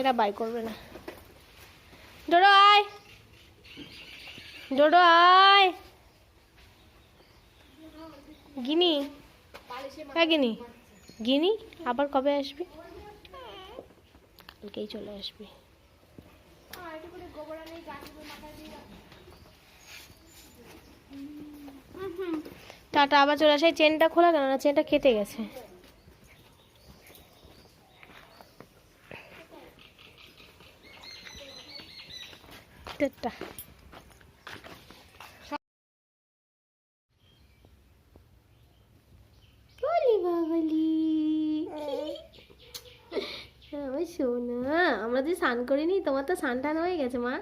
এরা বাই করবে না। ডোডো আয়। ডোডো আয়। গিনি। হ্যাঁ গিনি। গিনি, আবার কবে আসবি? কালকেই চলে আসবি। টাটা, আবার চলে আসে। চেনটা খোলা কেন না চেনটা কেটে গেছে। আমার সোনা, আমরা যে স্নান করিনি, তোমার তো স্নান টান হয়ে গেছে মা।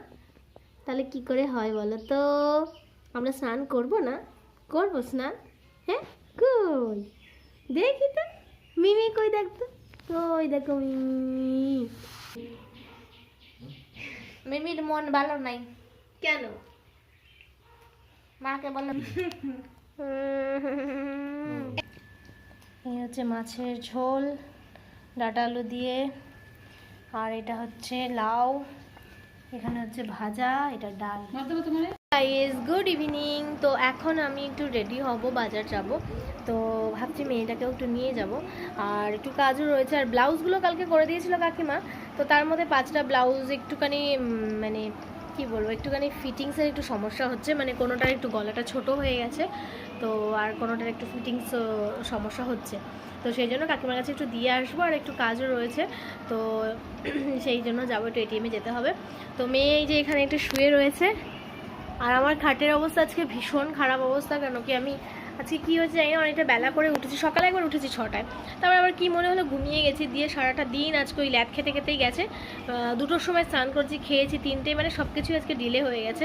তাহলে কি করে হয় বলো তো? আমরা স্নান করব না? করব স্নান? হ্যাঁ? কই? দেখি তো। মিমি কই দেখতো? কই দেখো মিমি। মিমির মন ভালো নাই। কেন? মাকে বললাম এই হচ্ছে মাছের ঝোল ডাটা আলু দিয়ে আর এটা হচ্ছে লাউ এখানে হচ্ছে ভাজা এটা ডাল। গাইস গুড ইভিনিং তো এখন আমি একটু রেডি হব, বাজার যাব। তো ভাবছি মেয়েটাকেও একটু নিয়ে যাব। আর একটু কাজও রয়েছে। আর ব্লাউজগুলো কালকে করে দিয়েছিল কাকিমা। তো তার মধ্যে পাঁচটা ব্লাউজ, একটুখানি মানে কি বলব, একটুখানি ফিটিংসের একটু সমস্যা হচ্ছে। মানে কোনোটার একটু গলাটা ছোট হয়ে গেছে। তো আর কোনোটার একটু ফিটিংস সমস্যা হচ্ছে। তো সেই জন্য কাকিমার কাছে একটু দিয়ে আসব। আর একটু কাজও রয়েছে। তো সেই জন্য যাব একটু এটিএমে যেতে হবে। তো মেয়ে এই যে এখানে একটু শুয়ে রয়েছে। আর আমার খাটের অবস্থা আজকে ভীষণ খারাপ অবস্থা, কেন কি আমি আজকে কী হয়েছে জানি অনেকটা বেলা করে উঠেছি, সকালে একবার উঠেছি ছটায়। তারপর আবার কি মনে হলো, ঘুমিয়ে গেছি, দিয়ে সারাটা দিন আজকে ওই ল্যাদ খেতে খেতেই গেছে। দুটোর সময় স্নান করছি, খেয়েছি তিনটে মানে সব কিছুই আজকে ডিলে হয়ে গেছে।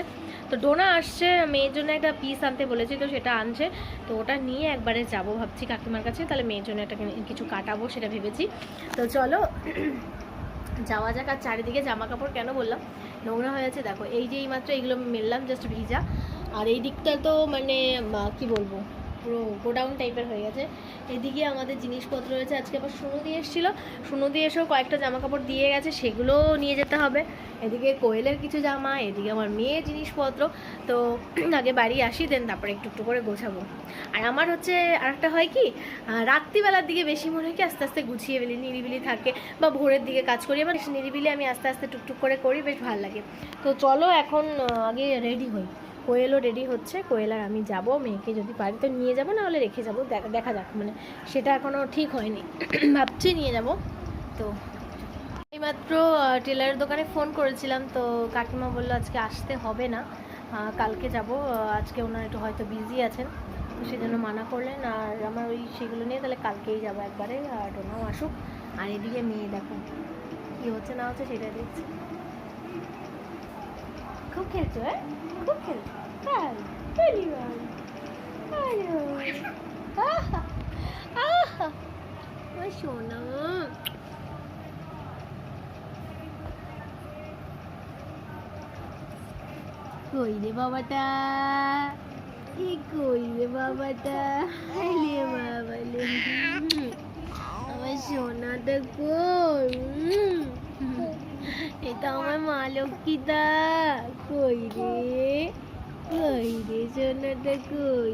তো ডোনা আসছে, মেয়ের জন্য একটা পিস আনতে বলেছি, তো সেটা আনছে। তো ওটা নিয়ে একবারে যাব ভাবছি কাকিমার কাছে, তাহলে মেয়ের জন্য একটা কিছু কাটাবো, সেটা ভেবেছি। তো চলো, যাওয়া যাক, আর চারিদিকে জামা কাপড় কেন বললাম। নোংরা হয়ে আছে দেখো, এই যে এইমাত্র এইগুলো মেললাম জাস্ট ভিজা। আর এই দিকটা তো মানে কি বলব, পুরো গোডাউন টাইপের হয়ে গেছে। এদিকে আমাদের জিনিসপত্র রয়েছে। আজকে আবার সুনো দিয়ে এসেছিল। সুনো দিয়ে এসেও কয়েকটা জামা কাপড় দিয়ে গেছে। সেগুলোও নিয়ে যেতে হবে। এদিকে কোয়েলের কিছু জামা, এদিকে আমার মেয়ের জিনিসপত্র। তো আগে বাড়ি আসি দেন তারপরে একটু একটু করে গোছাবো। আর আমার হচ্ছে আরেকটা হয় কি রাত্রিবেলার দিকে বেশি মনে হয় কি আস্তে আস্তে গুছিয়ে ফেলি, নিরিবিলি থাকে বা ভোরের দিকে কাজ করি। বেশি নিরিবিলি আমি আস্তে আস্তে টুকটুক করে করি, বেশ ভালো লাগে। তো চলো এখন আগে রেডি হই। কোয়েলও রেডি হচ্ছে, কোয়েল আর আমি যাব, মেয়েকে যদি পারি তো নিয়ে যাব না হলে রেখে যাব, দেখা দেখা যাক। মানে সেটা এখনও ঠিক হয়নি। ভাবছি নিয়ে যাব। তো এইমাত্র টেলারের দোকানে ফোন করেছিলাম, তো কাকিমা বলল আজকে আসতে হবে না। কালকে যাব আজকে ওনার একটু হয়তো বিজি আছেন, তো জন্য মানা করলেন। আর আমার ওই সেগুলো নিয়ে তাহলে কালকেই যাব একবারে, আর ওনাও আসুক। আর এদিকে মেয়ে দেখো, কী হচ্ছে না হচ্ছে সেটা দেখছি। খুব খেলছো হ্যাঁ? খুব খেলছো। আহা সোনা। কই রে বাবাটা। এই কই রে বাবাটা। লে বাবা লে আমার সোনাটা কই। এটা আমার মা লক্ষ্মীটা কই রে? কই রে সোনাটা কই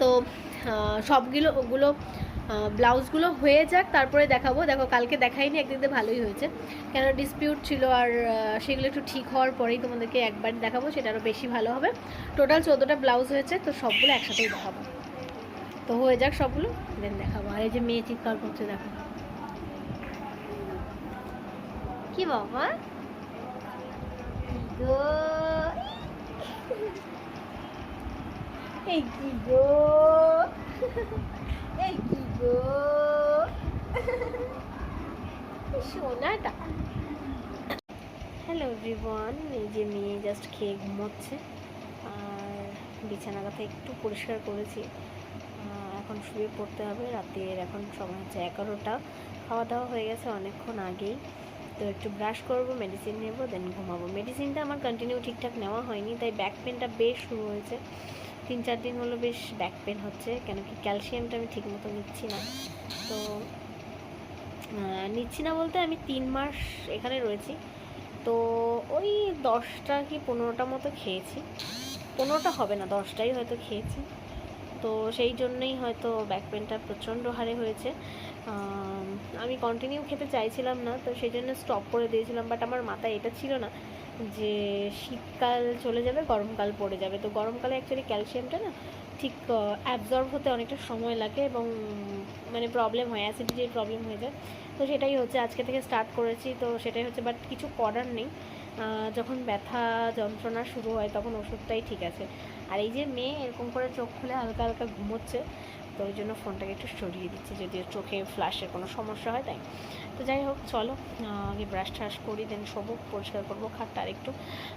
তো সবগুলো, ওগুলো ব্লাউজগুলো হয়ে যাক, তারপরে দেখাবো। দেখো, কালকে দেখাইনি, একদিন ভালোই হয়েছে। কেন ডিসপিউট ছিল আর সেগুলো একটু ঠিক হওয়ার পরেই তোমাদেরকে একবার দেখাবো, সেটা আরও বেশি ভালো হবে। টোটাল চোদ্দোটা ব্লাউজ হয়েছে, তো সবগুলো একসাথেই দেখাবো। তো হয়ে যাক সবগুলো দেন দেখাবো। আর এই যে মেয়ে চিৎকার করছে, দেখো। কি বাবা? এই কি গো? এই কি গো? সোনাটা। হ্যালো এভরিওয়ান এই যে মেয়ে জাস্ট খেয়ে ঘুমোচ্ছে। আর বিছানা কথা একটু পরিষ্কার করেছি। এখন শুয়ে পড়তে হবে। রাতের এখন সময় হচ্ছে এগারোটা। খাওয়া দাওয়া হয়ে গেছে অনেকক্ষণ আগেই। তো একটু ব্রাশ করব মেডিসিন নেব দেন ঘুমাবো। মেডিসিনটা আমার কন্টিনিউ ঠিকঠাক নেওয়া হয়নি, তাই ব্যাক পেনটা বেশ শুরু হয়েছে। তিন চার দিন হলো বেশ ব্যাক পেন হচ্ছে কেন কি ক্যালসিয়ামটা আমি ঠিক মতো নিচ্ছি না। তো নিচ্ছি না বলতে আমি তিন মাস এখানে রয়েছি। তো ওই দশটা কি পনেরোটা মতো খেয়েছি। পনেরোটা হবে না, দশটাই হয়তো খেয়েছি। তো সেই জন্যই হয়তো ব্যাক পেনটা প্রচণ্ড হারে হয়েছে। আমি কন্টিনিউ খেতে চাইছিলাম না, তো সেই জন্য স্টপ করে দিয়েছিলাম বাট আমার মাথায় এটা ছিল না। যে শীতকাল চলে যাবে, গরমকাল পড়ে যাবে। তো গরমকালে অ্যাকচুয়ালি ক্যালসিয়ামটা না ঠিক অ্যাবজর্ব হতে অনেকটা সময় লাগে এবং মানে প্রবলেম হয় অ্যাসিডিটির প্রবলেম হয়ে যায়। তো সেটাই হচ্ছে আজকে থেকে স্টার্ট করেছি, তো সেটাই হচ্ছে বাট কিছু করার নেই। যখন ব্যথা যন্ত্রণা শুরু হয় তখন ওষুধটাই ঠিক আছে। আর এই যে মেয়ে এরকম করে চোখ খুলে হালকা হালকা ঘুমোচ্ছে, তো ওই জন্য ফোনটাকে একটু সরিয়ে দিচ্ছি যদি চোখে ফ্ল্যাশের কোনো সমস্যা হয় তাই। তো যাই হোক, চলো আগে ব্রাশ ট্রাশ করি দেন শোবো, পরিষ্কার করব খাটটা আর একটু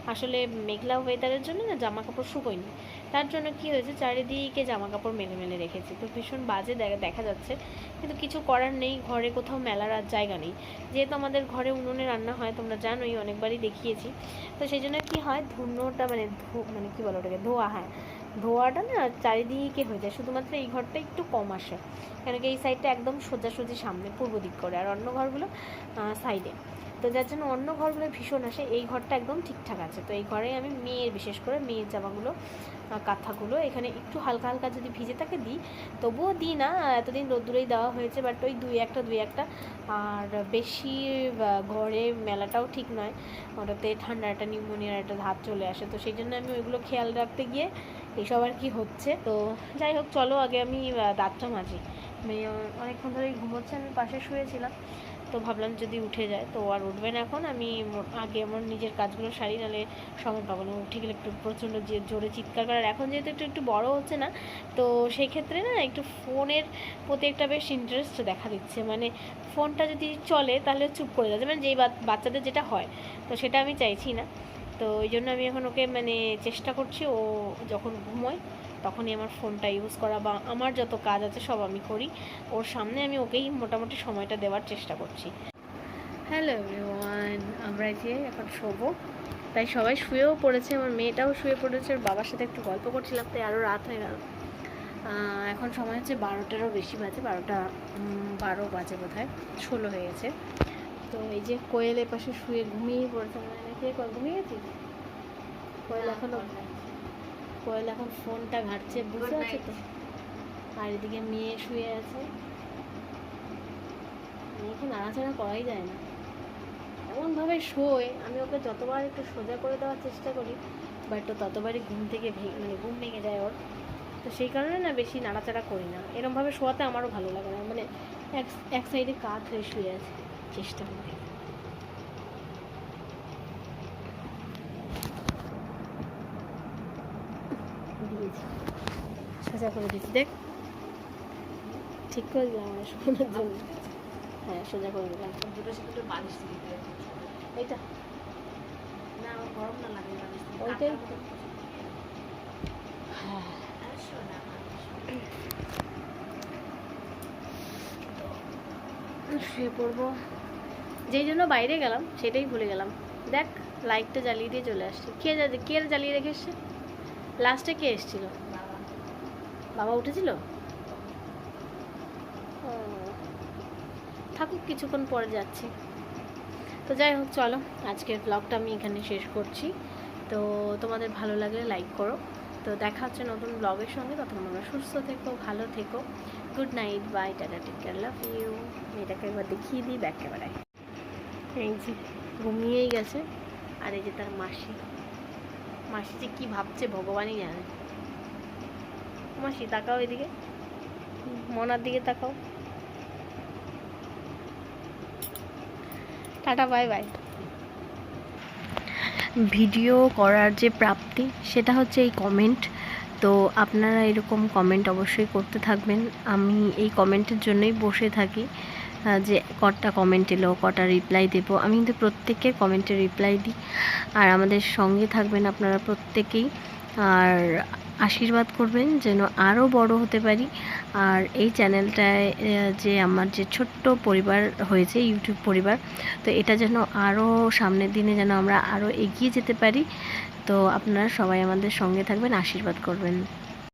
আসলে মেঘলা ওয়েদারের জন্য না জামা কাপড় শুকোয়নি। তার জন্য কি হয়েছে, চারিদিকে জামা কাপড় মেলে মেলে রেখেছি। তো ভীষণ বাজে দেখা দেখা যাচ্ছে। কিন্তু কিছু করার নেই, ঘরে কোথাও মেলার আর জায়গা নেই। যেহেতু আমাদের ঘরে উনুনে রান্না হয়, তোমরা জানোই, অনেকবারই দেখিয়েছি। তো সেই জন্য কী হয়, ধুনোটা মানে ধো মানে কী বলো ওটাকে, ধোয়া হ্যাঁ। ধোয়াটা না চারিদিকে হয়ে যায়। শুধুমাত্র এই ঘরটা একটু কম আসে। কেন কি এই সাইডটা একদম সোজাসুজি সামনে, পূর্ব দিক করে। আর অন্য ঘরগুলো সাইডে তো যার জন্য অন্য ঘরগুলো ভীষণ আসে। এই ঘরটা একদম ঠিকঠাক আছে। তো এই ঘরে আমি মেয়ের, বিশেষ করে মেয়ের জামাগুলো কাঁথাগুলো এখানে একটু হালকা হালকা যদি ভিজে থাকে দিই, তবুও দিই না। এতদিন রোদ্দুরেই দেওয়া হয়েছে বাট ওই দুই একটা দুই একটা। আর বেশি ঘরে মেলাটাও ঠিক নয়। ওটাতে ঠান্ডা একটা নিউমোনিয়ার একটা ধাপ চলে আসে। তো সেই জন্য আমি ওইগুলো খেয়াল রাখতে গিয়ে এইসব আর কি হচ্ছে। তো যাই হোক, চলো আগে আমি দাঁতটা মাজি। মেয়ে অনেকক্ষণ ধরেই ঘুমোচ্ছে, আমি পাশে শুয়েছিলাম। তো ভাবলাম যদি উঠে যায়, তো আর উঠবে না এখন। আমি আগে আমার নিজের কাজগুলো সারি, নাহলে সময় পাবো না। উঠে গেলে একটু প্রচণ্ড যে জোরে চিৎকার করার। এখন যেহেতু একটু একটু বড় হচ্ছে না, তো সেই ক্ষেত্রে না একটু ফোনের প্রতি একটা বেশ ইন্টারেস্ট দেখা দিচ্ছে। মানে ফোনটা যদি চলে, তাহলে চুপ করে যাচ্ছে। মানে যেই বাচ্চাদের যেটা হয়, তো সেটা আমি চাইছি না। তো ওই জন্য আমি এখন ওকে মানে চেষ্টা করছি, ও যখন ঘুমোয় তখনই আমার ফোনটা ইউজ করা বা আমার যত কাজ আছে সব আমি করি। ওর সামনে আমি ওকেই মোটামুটি সময়টা দেওয়ার চেষ্টা করছি। হ্যালো এভরিওয়ান আমরা যে এখন শোবো। তাই সবাই শুয়েও পড়েছে, আমার মেয়েটাও শুয়ে পড়েছে, ওর বাবার সাথে একটু গল্প করছিলাম, তাই আরও রাত হয়ে গেল। এখন সময় হচ্ছে বারোটারও বেশি বাজে, বারোটা বারো বাজে বোধ হয় ষোলো হয়ে গেছে। তো এই যে কোয়েলের পাশে শুয়ে ঘুমিয়ে পড়েছে মানে নাকি কয় ঘুমিয়ে গেছিস কোয়েল এখনও কোয়েল এখন ফোনটা ঘাটছে বুঝতে আছে তো? আর এদিকে মেয়ে শুয়ে আছে। মেয়েকে নাড়াচাড়া করাই যায় না। এমনভাবে শোয় আমি ওকে যতবার একটু সোজা করে দেওয়ার চেষ্টা করি বাট ও ততবারই ঘুম থেকে ভেঙে মানে ঘুম ভেঙে যায় ওর। তো সেই কারণে না বেশি নাড়াচাড়া করি না। এরমভাবে শোয়াতে আমারও ভালো লাগে না। মানে এক এক সাইডে কাত হয়ে শুয়ে আছে। চেষ্টা করি। সোজা করে দিচ্ছি দেখ। ঠিক করে দিলাম আমার শোনার জন্য হ্যাঁ সোজা করে দিলাম। এইটা। না আমার গরম না লাগে বালিশ দিতে। ওইটাই। কাঁথা শুয়ে পড়ব। যেই জন্য বাইরে গেলাম, সেটাই ভুলে গেলাম। দেখ, লাইটটা জ্বালিয়ে দিয়ে চলে আসছে। কে কে জ্বালিয়ে রেখে এসছে? লাস্টে কে এসেছিল? বাবা। উঠেছিল? থাকুক, কিছুক্ষণ পরে যাচ্ছি। তো যাই হোক, চলো, আজকের ব্লগটা আমি এখানে শেষ করছি। তো তোমাদের ভালো লাগলে লাইক করো। তো দেখা হচ্ছে নতুন ব্লগের সঙ্গে। তখন তোমরা সুস্থ থেকো, ভালো থেকো। Good night, bye, tata, take care, love you. মেয়েটাকে একবার দেখিয়ে দিই ব্যাক ক্যামেরায়। এই যে ঘুমিয়েই গেছে। আর এই যে তার মাসি। মাসি যে কী ভাবছে ভগবানই জানে। মাসি, তাকাও এদিকে। মনার দিকে তাকাও। Tata, bye bye. ভিডিও করার যে প্রাপ্তি, সেটা হচ্ছে এই কমেন্ট। তো আপনারা এরকম কমেন্ট অবশ্যই করতে থাকবেন। আমি এই কমেন্টের জন্যই বসে থাকি যে কটা কমেন্ট এলো, কটা রিপ্লাই দেবো। আমি কিন্তু প্রত্যেকের কমেন্টে রিপ্লাই দিই। আর আমাদের সঙ্গে থাকবেন আপনারা প্রত্যেকেই। আর আশীর্বাদ করবেন যেন আরও বড় হতে পারি। আর এই চ্যানেলটায় যে আমার যে ছোট্ট পরিবার হয়েছে ইউটিউব পরিবার, তো এটা যেন আরও সামনের দিনে যেন আমরা আরও এগিয়ে যেতে পারি। তো আপনারা সবাই আমাদের সঙ্গে থাকবেন আশীর্বাদ করবেন।